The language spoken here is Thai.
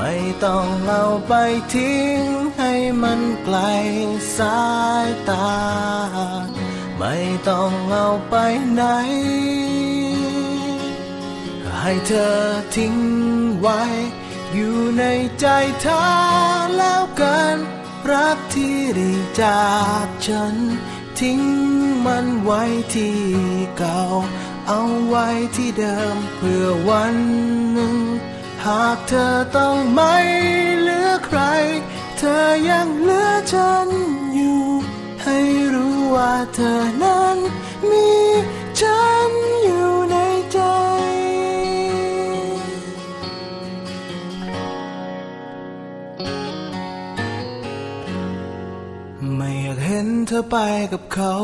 ไม่ต้องเอาไปทิ้งให้มันไกลสายตา ไม่ต้องเอาไปไหน ให้เธอทิ้งไว้ อยู่ในใจเธอแล้วกัน รักที่ได้จากฉัน ทิ้งมันไว้ที่เก่า เอาไว้ที่เดิมเพื่อวันหนึ่งากเธอต้องไม่เหลือใคร เธอยังเหลือฉันอยู่ ให้รู้ว่าเธอนั้น มีฉันอยู่ในใจ ไม่อยากเห็นเธอไปกับเขา